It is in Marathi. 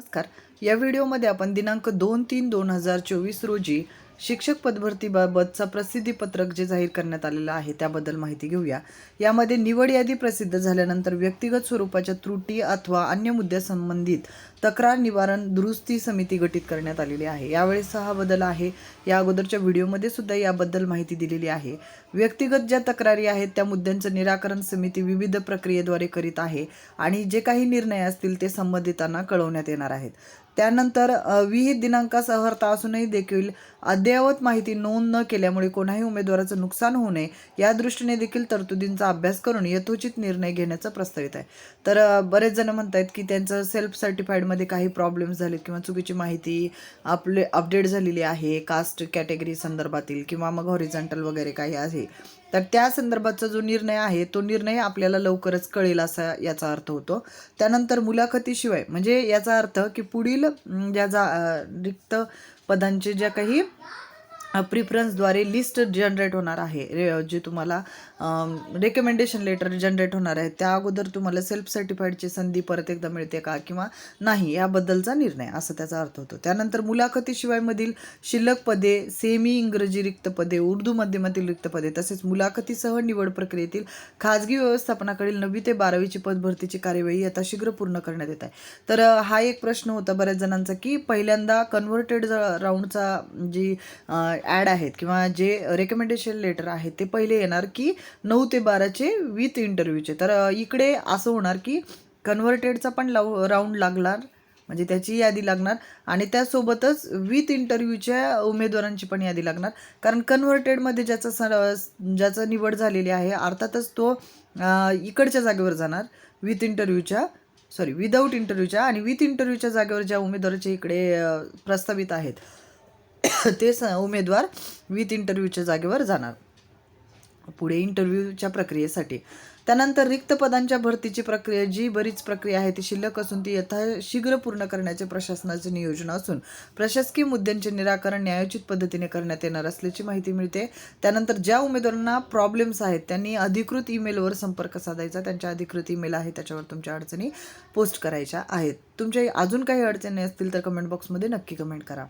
नमस्कार. या व्हिडिओमध्ये आपण दिनांक दोन तीन दोन हजार चोवीस रोजी शिक्षक पदभरतीबाबतचा प्रसिद्धीपत्रक जे जाहीर करण्यात आलेलं आहे त्याबद्दल माहिती घेऊया. यामध्ये निवड यादी प्रसिद्ध झाल्यानंतर व्यक्तिगत स्वरूपाच्या त्रुटी अथवा अन्य मुद्द्यासंबंधित तक्रार निवारण दुरुस्ती समिती गठीत करण्यात आलेली आहे. यावेळेस हा बदल आहे. या अगोदरच्या व्हिडिओमध्ये सुद्धा याबद्दल माहिती दिलेली आहे. व्यक्तिगत ज्या तक्रारी आहेत त्या मुद्द्यांचं निराकरण समिती विविध प्रक्रियेद्वारे करीत आहे आणि जे काही निर्णय असतील ते संबंधितांना कळवण्यात येणार आहेत. त्यानंतर विहित दिनांकासह अर्थ असूनही देखील अद्ययावत माहिती नोंद न केल्यामुळे कोणाही उमेदवाराचं नुकसान होऊ नये या दृष्टीने देखील तरतुदींचा अभ्यास करून यथोचित निर्णय घेण्याचं प्रस्तावित आहे. तर बरेच जण आहेत की त्यांचं सेल्फ सर्टिफाईडमध्ये काही प्रॉब्लेम्स झालेत किंवा चुकीची माहिती आपले अपडेट झालेली आहे कास्ट कॅटेगरी संदर्भातील किंवा मग हॉरिझॉन्टल वगैरे काही आहे. तर त्या संदर्भाचा जो निर्णय आहे तो निर्णय आपल्याला लवकरच कळेल असा याचा अर्थ होतो. त्यानंतर मुलाखतीशिवाय म्हणजे याचा अर्थ की पुढील ज्या जा रिक्त पदांचे ज्या काही प्रिफरन्सद्वारे लिस्ट जनरेट होणार आहे. रे जे तुम्हाला रेकमेंडेशन लेटर जनरेट होणार आहे त्या अगोदर तुम्हाला सेल्फ सर्टिफाईडची संधी परत एकदा मिळते का किंवा नाही याबद्दलचा निर्णय असा त्याचा अर्थ होतो. त्यानंतर मुलाखतीशिवायमधील शिल्लक पदे सेमी इंग्रजी रिक्त पदे उर्दू माध्यमातील रिक्त पदे तसेच मुलाखतीसह निवड प्रक्रियेतील खाजगी व्यवस्थापनाकडील नववी ते बारावीची पदभरतीची कार्यवाही आता शीघ्र पूर्ण करण्यात येत आहे. तर हा एक प्रश्न होता बऱ्याच जणांचा की पहिल्यांदा कन्व्हर्टेड राऊंडचा जी ॲड आहेत किंवा जे रेकमेंडेशन लेटर आहेत ते पहिले येणार की नऊ ते बाराचे विथ इंटरव्ह्यूचे तर इकडे असं होणार की कन्व्हर्टेडचा पण लाव राऊंड लागणार म्हणजे त्याची यादी लागणार आणि त्यासोबतच विथ इंटरव्ह्यूच्या उमेदवारांची पण यादी लागणार. कारण कन्व्हर्टेडमध्ये ज्याचं सर ज्याचं निवड झालेली आहे अर्थातच तो इकडच्या जागेवर जाणार विथ इंटरव्ह्यूच्या सॉरी विदाऊट इंटरव्ह्यूच्या आणि विथ इंटरव्ह्यूच्या जागेवर ज्या उमेदवाराचे इकडे प्रस्तावित आहेत. ते स उमेदवार विथ इंटरव्ह्यूच्या जागेवर जाणार. पुढे इंटरव्ह्यूच्या प्रक्रियेसाठी. त्यानंतर रिक्त पदांच्या भरतीची प्रक्रिया जी बरीच प्रक्रिया आहे ती शिल्लक असून ती यथाशीघ्र पूर्ण करण्याचे प्रशासनाचे नियोजन असून प्रशासकीय मुद्द्यांचे निराकरण न्यायोचित पद्धतीने करण्यात येणार असल्याची माहिती मिळते. त्यानंतर ज्या उमेदवारांना प्रॉब्लेम्स आहेत त्यांनी अधिकृत ईमेलवर संपर्क साधायचा. त्यांच्या अधिकृत ईमेल आहे त्याच्यावर तुमच्या अडचणी पोस्ट करायच्या आहेत. तुमच्या अजून काही अडचणी असतील तर कमेंट बॉक्समध्ये नक्की कमेंट करा.